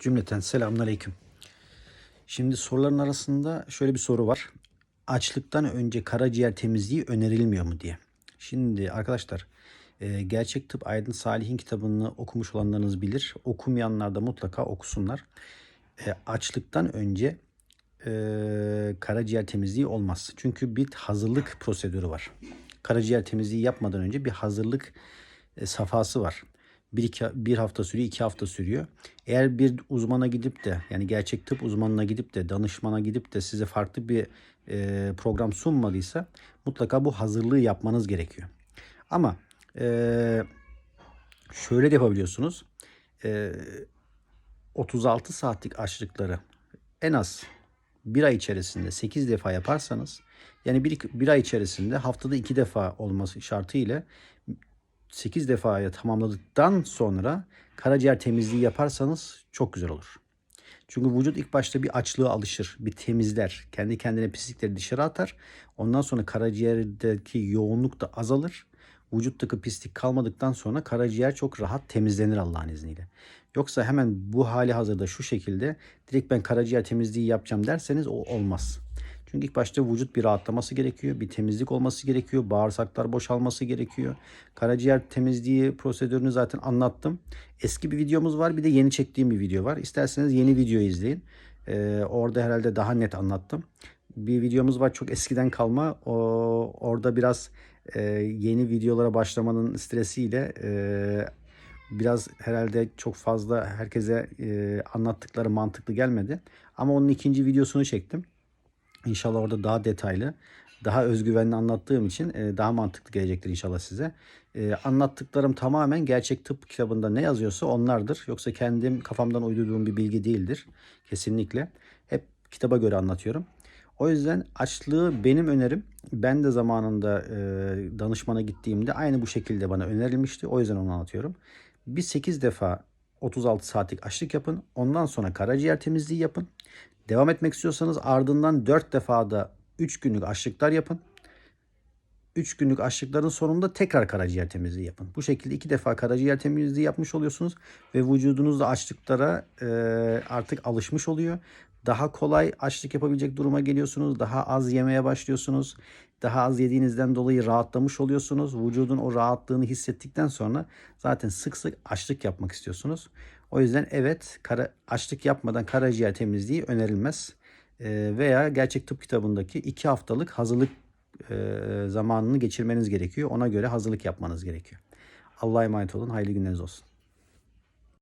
Cümleten selamünaleyküm. Şimdi soruların arasında şöyle bir soru var. Açlıktan önce karaciğer temizliği önerilmiyor mu diye. Şimdi arkadaşlar e, Gerçek Tıp Aydın Salih'in kitabını okumuş olanlarınız bilir. Okumayanlar da mutlaka okusunlar. E, Açlıktan önce e, karaciğer temizliği olmaz. Çünkü bir hazırlık prosedürü var. Karaciğer temizliği yapmadan önce bir hazırlık safhası var. Bir, iki, bir hafta sürüyor, iki hafta sürüyor. Eğer bir uzmana gidip de yani gerçek tıp uzmanına gidip de danışmana gidip de size farklı bir e, program sunmadıysa mutlaka bu hazırlığı yapmanız gerekiyor. Ama e, şöyle de yapabiliyorsunuz. E, 36 saatlik açlıkları en az bir ay içerisinde 8 defa yaparsanız yani bir, bir ay içerisinde haftada 2 defa olması şartıyla 8 defaya tamamladıktan sonra karaciğer temizliği yaparsanız çok güzel olur. Çünkü vücut ilk başta bir açlığa alışır, bir temizler. Kendi kendine pislikleri dışarı atar. Ondan sonra karaciğerdeki yoğunluk da azalır. Vücuttaki pislik kalmadıktan sonra karaciğer çok rahat temizlenir Allah'ın izniyle. Yoksa hemen bu hali hazırda şu şekilde direkt ben karaciğer temizliği yapacağım derseniz o olmaz. Çünkü ilk başta vücut bir rahatlaması gerekiyor. Bir temizlik olması gerekiyor. Bağırsaklar boşalması gerekiyor. Karaciğer temizliği prosedürünü zaten anlattım. Eski bir videomuz var. Bir de yeni çektiğim bir video var. İsterseniz yeni videoyu izleyin. Ee, orada herhalde daha net anlattım. Bir videomuz var çok eskiden kalma. O, orada biraz e, yeni videolara başlamanın stresiyle e, biraz herhalde çok fazla herkese e, anlattıkları mantıklı gelmedi. Ama onun ikinci videosunu çektim. İnşallah orada daha detaylı, daha özgüvenli anlattığım için e, daha mantıklı gelecektir inşallah size. E, anlattıklarım tamamen gerçek tıp kitabında ne yazıyorsa onlardır. Yoksa kendim kafamdan uydurduğum bir bilgi değildir. Kesinlikle. Hep kitaba göre anlatıyorum. O yüzden açlığı benim önerim. Ben de zamanında e, danışmana gittiğimde aynı bu şekilde bana önerilmişti. O yüzden onu anlatıyorum. Bir 8 defa 36 saatlik açlık yapın. Ondan sonra karaciğer temizliği yapın. Devam etmek istiyorsanız ardından 4 defada 3 günlük açlıklar yapın. 3 günlük açlıkların sonunda tekrar karaciğer temizliği yapın. Bu şekilde 2 defa karaciğer temizliği yapmış oluyorsunuz ve vücudunuz da açlıklara e, artık alışmış oluyor. Daha kolay açlık yapabilecek duruma geliyorsunuz. Daha az yemeye başlıyorsunuz. Daha az yediğinizden dolayı rahatlamış oluyorsunuz. Vücudun o rahatlığını hissettikten sonra zaten sık sık açlık yapmak istiyorsunuz. O yüzden evet kara, açlık yapmadan karaciğer temizliği önerilmez. E, veya gerçek tıp kitabındaki 2 haftalık hazırlık zamanını geçirmeniz gerekiyor. Ona göre hazırlık yapmanız gerekiyor. Allah'a emanet olun. Hayırlı günleriniz olsun.